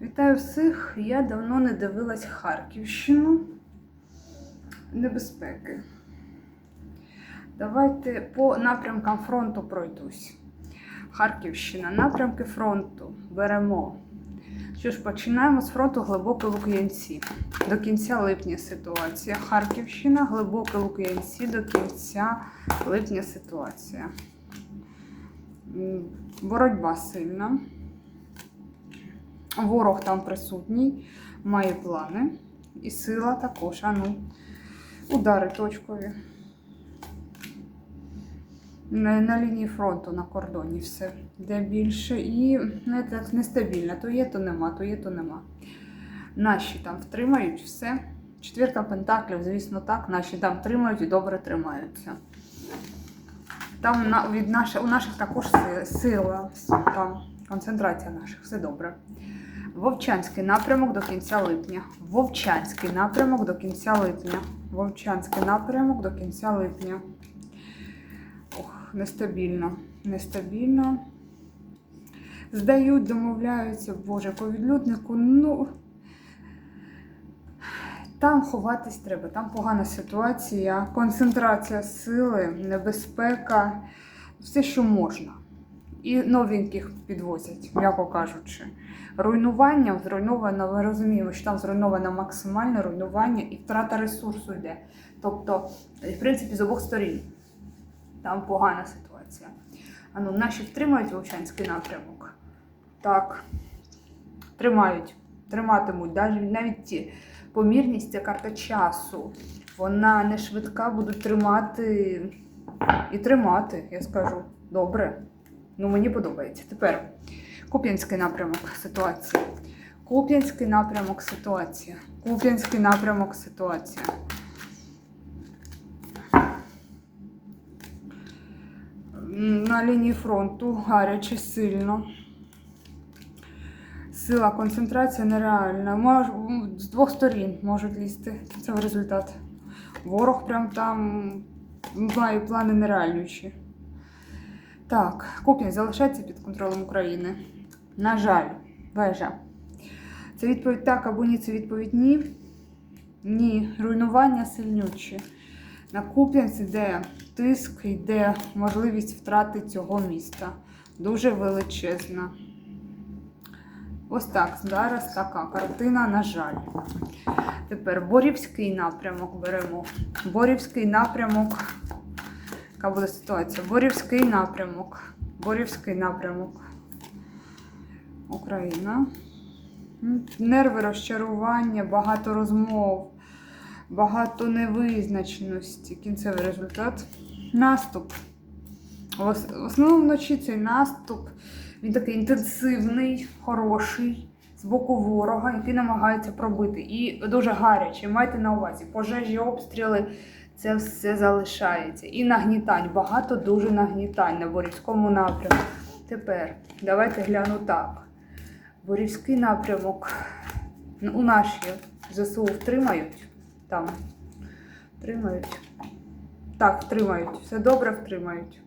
Вітаю всіх! Я давно не дивилась Харківщину. Небезпеки. Давайте по напрямкам фронту пройдусь. Харківщина, напрямки фронту беремо. Що ж, починаємо з фронту Глибокі Лук'янці. До кінця липня ситуація. Харківщина, Глибокі Лук'янці, до кінця липня ситуація. Боротьба сильна. Ворог там присутній, має плани. І сила також. А ну, удари точкові. На, на лінії фронту на кордоні все де більше. І знаєте, так нестабільно. То є, то нема, то є, то нема. Наші там втримають все. Четвірка пентаклів, звісно, так. Наші там тримають і добре тримаються. Там від наші, у наших також си- сила, там концентрація наших, все добре. Вовчанський напрямок до кінця липня. Вовчанський напрямок до кінця липня. Вовчанський напрямок до кінця липня. Ох, нестабільно. Нестабільно. Здають, домовляються, Боже, по відлюднику. Ну. Там ховатись треба, там погана ситуація, концентрація сили, небезпека, все, що можна. І новеньких підвозять, м'яко кажучи. Руйнування зруйновано, ми розуміємо, що там зруйновано максимальне руйнування і втрата ресурсу йде. Тобто, в принципі, з обох сторін. Там погана ситуація. А ну, наші втримають Вовчанський напрямок. Так. Тримають, триматимуть. Навіть, ті помірність це карта часу. Вона не швидка, будуть тримати і тримати, я скажу. Добре. Ну, мені подобається. Тепер Куп'янський напрямок ситуація. Куп'янський напрямок ситуація. Куп'янський напрямок ситуація. На лінії фронту гаряче сильно. Сила, концентрація нереальна. Мож, з двох сторін можуть лізти. Це в результат. Ворог прям там має плани нереальніші. Так, Куп'янськ залишається під контролем України. На жаль, вежа. Це відповідь так або ні, це відповідь ні. Ні. Руйнування сильнючі. На Куп'янськ йде тиск, йде можливість втрати цього міста. Дуже величезна. Ось так. Зараз така картина, на жаль. Тепер Борівський напрямок беремо. Борівський напрямок. Яка буде ситуація? Борівський напрямок. Борівський напрямок. Україна. Нерви розчарування, багато розмов, багато невизначеності. Кінцевий результат. Наступ. В основному вночі цей наступ. Він такий інтенсивний, хороший, з боку ворога, який намагається пробити. І дуже гарячий. Майте на увазі, пожежі, обстріли. Це все залишається. І нагнітань. Багато дуже нагнітань на Борівському напрямку. Тепер давайте гляну так. Борівський напрямок ну, у наші ЗСУ втримають там. Втримають. Так, втримають. Все добре втримають.